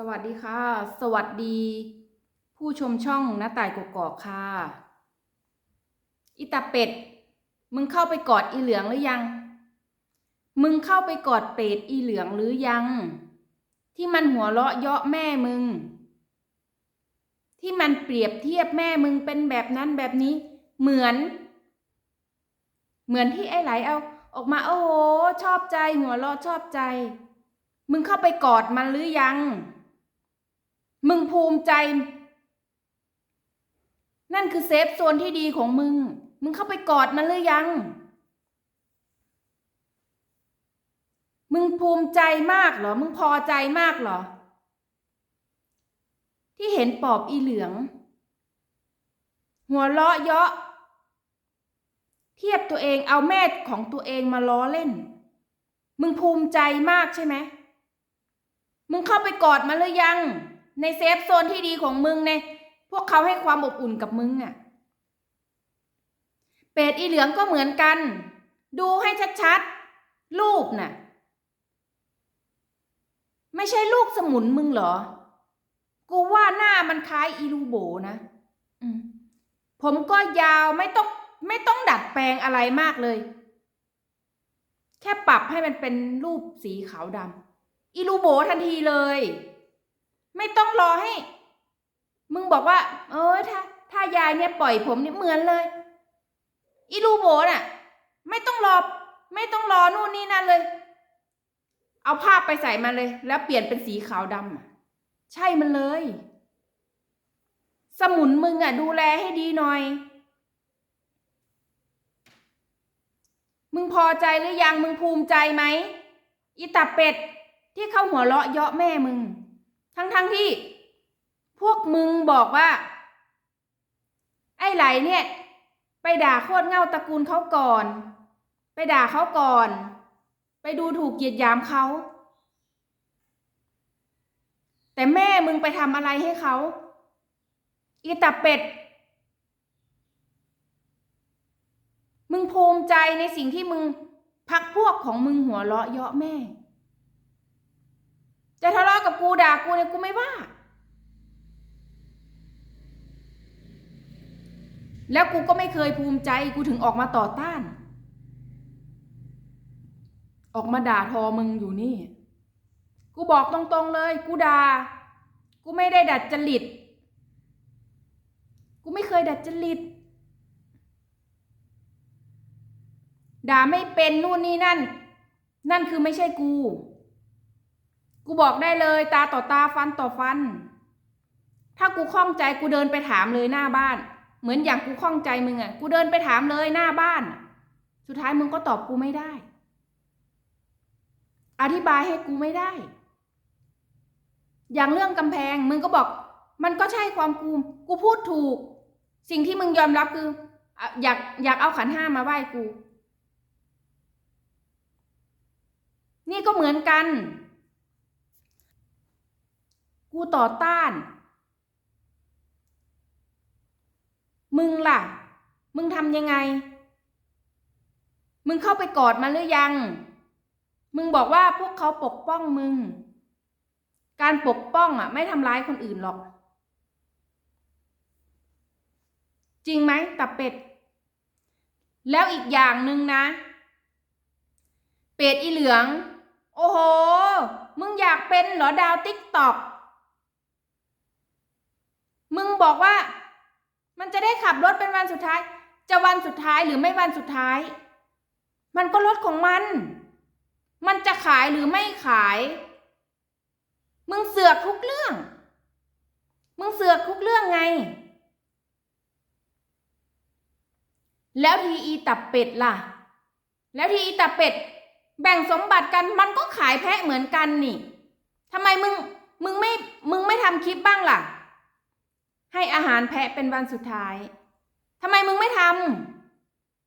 สวัสดีค่ะ สวัสดี ผู้ชมช่องน้าต่ายกกอกค่ะอีตาเป็ด มึงเข้าไปกอดอีเหลืองหรือยัง มึงเข้าไปกอดเป็ดอีเหลืองหรือยัง ที่มันหัวเราะเยาะแม่มึง ที่มันเปรียบเทียบแม่มึงเป็นแบบนั้นแบบนี้ เหมือน เหมือนที่ไอ้ไหลเอาออกมาโอ้โหชอบใจหัวเราะชอบใจ มึงเข้าไปกอดมันหรือยัง มึงภูมิใจ นั่นคือเซฟโซนที่ดีของมึง มึงเข้าไปกอดมันหรือยัง มึงภูมิใจมากเหรอ มึงพอใจมากเหรอ ที่เห็นปอบอีเหลือง หัวเราะเยาะ เทียบตัวเองเอาแม่ของตัวเองมาล้อเล่น มึงภูมิใจมากใช่ไหม มึงเข้าไปกอดมันหรือยัง ในเซฟโซนที่ดีของมึงในพวกเขาให้ความอบอุ่นกับมึงอะ่ะ เป็ดอีเหลืองก็เหมือนกัน ดูให้ชัดๆ รูปน่ะ ไม่ใช่ลูกสมุนมึงเหรอ กูว่าหน้ามันคล้ายอีลูโบนะมผมก็ยาวไม่ต้องไม่ต้องดัดแปลงอะไรมากเลย แค่ปรับให้มันเป็นรูปสีขาวดำอีลูโบทันทีเลย ไม่ต้องรอให้ มึงบอกว่า เออถ้า ถ้ายายเนี่ยปล่อยผมเนี่ยเหมือนเลย อีลูโบน่ะ ไม่ต้องรอ ไม่ต้องรอนู่นนี่นั่นเลย เอาภาพไปใส่มาเลย แล้วเปลี่ยนเป็นสีขาวดำใช่มันเลย สมุนมึงอะ ดูแลให้ดีหน่อยมึงพอใจหรือยังมึงภูมิใจไหมอีตาเป็ดที่เข้าหัวเราะเยาะแม่มึง ทั้งๆทที่ พวกมึงบอกว่า ไอ้ไหลเนี่ย ไปด่าโคตรเง่าตระกูลเขาก่อน ไปด่าเขาก่อน ไปดูถูกเหยียดหยามเขาแต่แม่มึงไปทำอะไรให้เขา อีตาเป็ด มึงภูมิใจในสิ่งที่มึงพักพวกของมึงหัวเราะเยาะแม่ จะทะเลาะกับกูด่ากูเนี่ยกูไม่ว่า แล้วกูก็ไม่เคยภูมิใจกูถึงออกมาต่อต้าน ออกมาด่าทอมึงอยู่นี่ กูบอกตรงๆเลย กูด่า กูไม่ได้ดัดจริต กูไม่เคยดัดจริตด่าไม่เป็นนู่นนี่นั่น นั่นคือไม่ใช่กู กูบอกได้เลยตาต่อตาฟันต่อฟัน ถ้ากูคล่องใจกูเดินไปถามเลยหน้าบ้าน เหมือนอย่างกูคล่องใจมึงอะ่ะกูเดินไปถามเลยหน้าบ้าน สุดท้ายมึงก็ตอบกูไม่ได้ อธิบายให้กูไม่ได้ อย่างเรื่องกำแพงมึงก็บอก มันก็ใช่ความกูกูพูดถูก สิ่งที่มึงยอมรับคืออะอยากอยากเอาขันห้ามาไหว้กู นี่ก็เหมือนกัน กูต่อต้าน มึงล่ะ มึงทำยังไง มึงเข้าไปกอดมันหรือยัง มึงบอกว่าพวกเขาปกป้องมึง การปกป้องอะ ไม่ทำร้ายคนอื่นหรอก จริงไหมตับเป็ด แล้วอีกอย่างหนึ่งนะ เป็ดอีเหลือง โอ้โห มึงอยากเป็นเหรอดาวติ๊กตอก มึงบอกว่า มันจะได้ขับรถเป็นวันสุดท้าย จะวันสุดท้ายหรือไม่วันสุดท้าย มันก็รถของมัน มันจะขายหรือไม่ขาย มึงเสือกทุกเรื่อง มึงเสือกทุกเรื่องไง แล้วทีอีตับเป็ดล่ะ แล้วทีอีตับเป็ด แบ่งสมบัติกันมันก็ขายแพะเหมือนกันนี่ทำไมมึง มึงไม่ มึงไม่ทำคลิปบ้างล่ะ ให้อาหารแพะเป็นวันสุดท้ายทำไมมึงไม่ท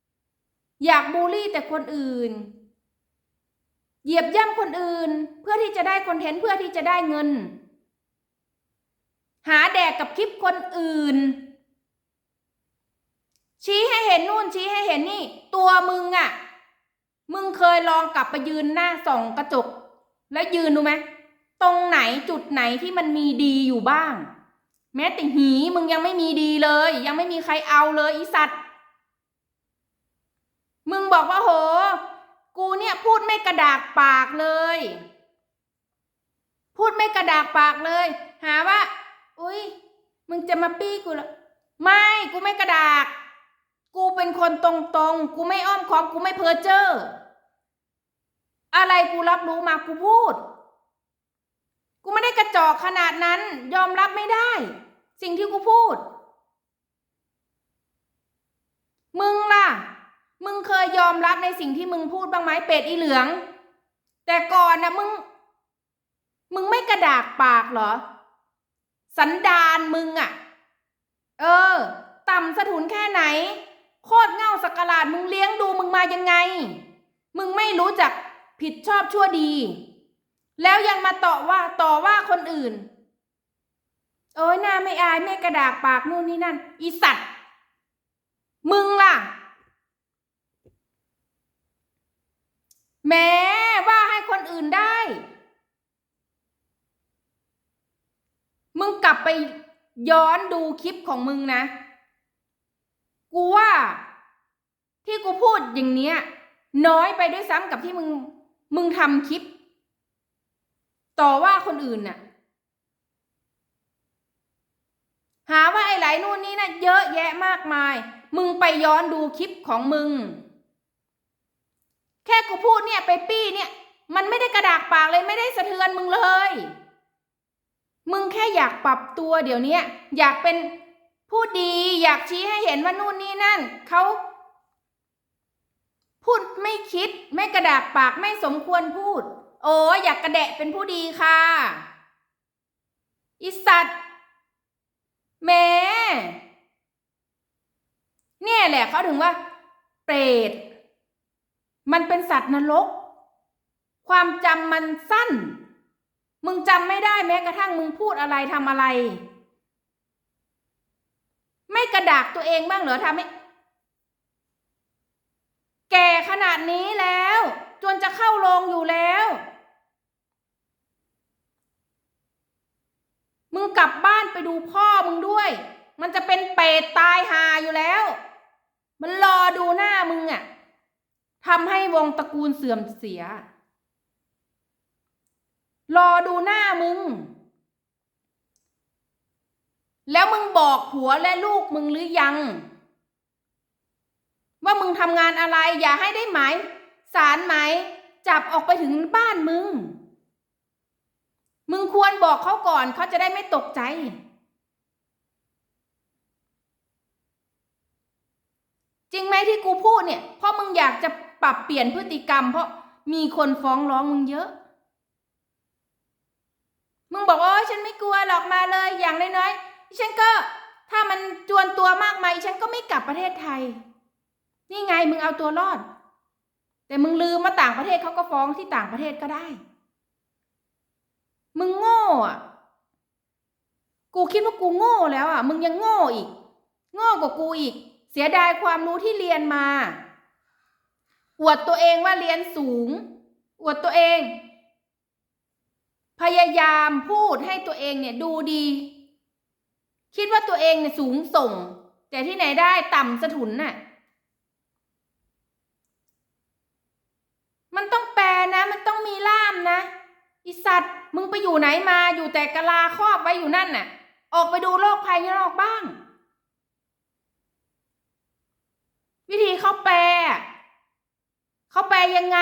ำอยากบูลลี่แต่คนอื่น เหยียบย่ำคนอื่น เพื่อที่จะได้คอนเทนต์เพื่อที่จะได้เงิน หาแดกกับคลิปคนอื่น ชี้ให้เห็นนู่นชี้ให้เห็นนี่ ตัวมึงอะ่ะ มึงเคยลองกลับไปยืนหน้าส่องกระจก แล้วยืนดูไหมตรงไหนจุดไหนที่มันมีดีอยู่บ้าง แม้แต่หีมึงยังไม่มีดีเลย ยังไม่มีใครเอาเลยอีสัตว์ มึงบอกว่าโห กูเนี่ยพูดไม่กระดากปากเลย พูดไม่กระดากปากเลย หาว่า อุ้ยมึงจะมาปี้กูหรอไม่กูไม่กระดาก กูเป็นคนตรงๆ กูไม่อ้อมค้อมกูไม่เพ้อเจ้ออะไรกูรับรู้มากูพูด กูไม่ได้กระจอกขนาดนั้น ยอมรับไม่ได้ สิ่งที่กูพูด มึงล่ะ มึงเคยยอมรับในสิ่งที่มึงพูดบ้างไหมเป็ดอีเหลือง แต่ก่อนนะมึง มึงไม่กระดากปากเหรอ สันดานมึงอะ่ะ เออ ต่ำสะทุนแค่ไหน โคตรเง่าสักกะลาดมึงเลี้ยงดูมึงมายังไง มึงไม่รู้จักผิดชอบชั่วดี แล้วยังมาต่อว่าต่อว่าคนอื่น โอ้ยหน้าไม่อายไม่กระดากปากนู่นนี่นั่น อีสัตว์ มึงล่ะ แม้ว่าให้คนอื่นได้ มึงกลับไปย้อนดูคลิปของมึงนะ กูว่า ที่กูพูดอย่างเนี้ย น้อยไปด้วยซ้ำกับที่มึง มึงทำคลิป ต่อว่าคนอื่นน่ะ หาว่าไอ้ไหลนู่นนี่นะเยอะแยะมากมาย มึงไปย้อนดูคลิปของมึง แค่กูพูดเนี่ยไปปี้เนี่ย มันไม่ได้กระดากปากเลยไม่ได้สะเทือนมึงเลย มึงแค่อยากปรับตัวเดี๋ยวนี้อยากเป็นผู้ดีอยากชี้ให้เห็นว่านู่นนี่นั่นเขาพูดไม่คิดไม่กระดากปากไม่สมควรพูด โอ้อยากกระแดะเป็นผู้ดีค่ะ อิสัตว์แม่เนี่ยแหละเขาถึงว่า เปรต มันเป็นสัตว์นรก ความจำมันสั้น มึงจำไม่ได้แม้กระทั่งมึงพูดอะไรทำอะไร ไม่กระดากตัวเองบ้างเหรอทำให้แก่ขนาดนี้แล้ว จนจะเข้าโรงอยู่แล้ว มึงกลับบ้านไปดูพ่อมึงด้วย มันจะเป็นเปรตตายหาอยู่แล้ว มันรอดูหน้ามึงอะทำให้วงตระกูลเสื่อมเสีย รอดูหน้ามึง แล้วมึงบอกผัวและลูกมึงหรือยัง ว่ามึงทำงานอะไรอย่าให้ได้หมาย สารไหมจับออกไปถึงบ้านมึง มึงควรบอกเขาก่อนเขาจะได้ไม่ตกใจ จริงไหมที่กูพูดเนี่ย เพราะมึงอยากจะปรับเปลี่ยนพฤติกรรม เพราะมีคนฟ้องร้องมึงเยอะ มึงบอกว่าอ๊ยฉันไม่กลัวหรอกมาเลยอย่างน้อยๆฉันก็ถ้ามันจวนตัวมากมายฉันก็ไม่กลับประเทศไทย นี่ไงมึงเอาตัวรอด แต่มึงลืมว่าต่างประเทศเขาก็ฟ้องที่ต่างประเทศก็ได้ มึงโง่อะกูคิดว่ากูโง่แล้วอะ มึงยังโง่อีก โง่กว่ากูอีก เสียดายความรู้ที่เรียนมา อวดตัวเองว่าเรียนสูง อวดตัวเอง พยายามพูดให้ตัวเองเนี่ยดูดี คิดว่าตัวเองเนี่ยสูงส่ง แต่ที่ไหนได้ต่ำสะทุนน่ะ มันต้องแปลนะ มันต้องมีล่าม นะอีสัตว์มึงไปอยู่ไหนมาอยู่แต่กะลาครอบไว้อยู่นั่นน่ะ ออกไปดูโลกภายนอกบ้าง วิธีเขาแปลเขาแปลยังไง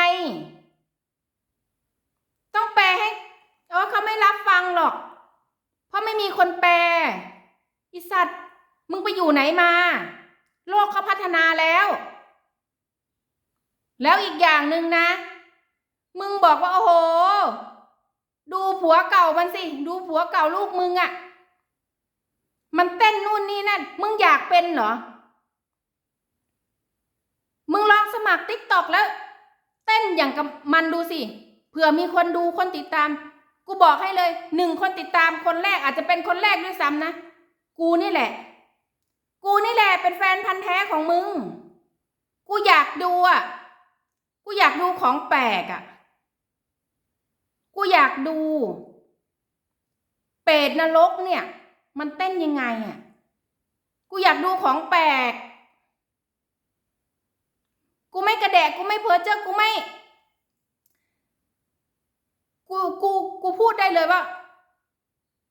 ต้องแปลให้เออเขาไม่รับฟังหรอก เพราะไม่มีคนแปลอีสัตว์มึงไปอยู่ไหนมา โลกเขาพัฒนาแล้ว แล้วอีกอย่างหนึ่งนะ มึงบอกว่าโอ้โห ดูผัวเก่ามันสิ ดูผัวเก่าลูกมึงอะ่ะ มันเต้นนู่นนี่นั่น มึงอยากเป็นเหรอ มึงลองสมัครติ๊กตอกแล้ว เต้นอย่างกับมันดูสิ เผื่อมีคนดูคนติดตาม กูบอกให้เลย หนึ่งคนติดตามคนแรกอาจจะเป็นคนแรกด้วยซ้ำนะ กูนี่แหละ กูนี่แหละเป็นแฟนพันธ์แท้ของมึง กูอยากดูอะ กูอยากดูของแปลกอะ กูอยากดู เปรตนรกเนี่ย มันเต้นยังไงอะ กูอยากดูของแปลก กูไม่กระแดกกูไม่เพ้อเจ้อกูไม่ กูกูกูพูดได้เลยว่า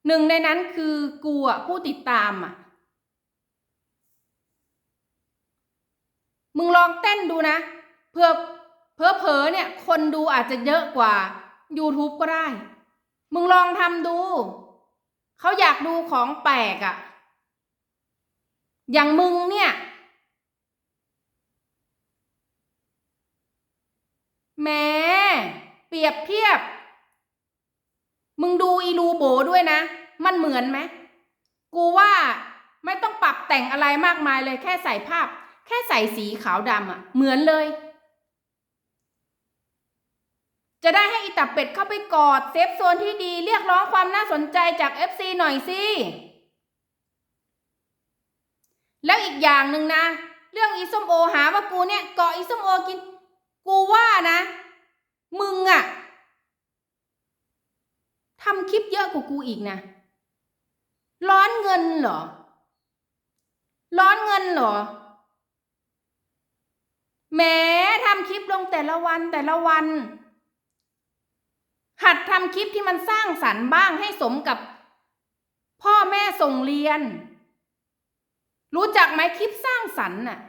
หนึ่งในนั้นคือกูอะผู้ติดตามอะ มึงลองเต้นดูนะเพื่อเพื่อเผอเนี่ย คนดูอาจจะเยอะกว่า YouTube ก็ได้ มึงลองทำดู เขาอยากดูของแปลกอะ่ะ อย่างมึงเนี่ยแหม้เปรียบเทียบ มึงดูอีลูโบด้วยนะ มันเหมือนไหม กูว่าไม่ต้องปรับแต่งอะไรมากมายเลยแค่ใส่ภาพ แค่ใส่สีขาวดำอะ่ะ เหมือนเลย จะได้ให้อีตับเป็ดเข้าไปกอดเซฟโซนที่ดีเรียกร้องความน่าสนใจจาก FC หน่อยสิ แล้วอีกอย่างหนึ่งนะ เรื่องอีส้มโอหาว่ากูเนี่ยเกาะอีส้มโอกิน กูว่านะ มึงอะทำคลิปเยอะกว่ากูอีกนะ ร้อนเงินเหรอ ร้อนเงินเหรอแหม้ทำคลิปลงแต่ละวันแต่ละวัน หัดทำคลิปที่มันสร้างสรรค์บ้างให้สมกับ พ่อแม่ส่งเรียน รู้จักไหมคลิปสร้างสรรค์น่ะ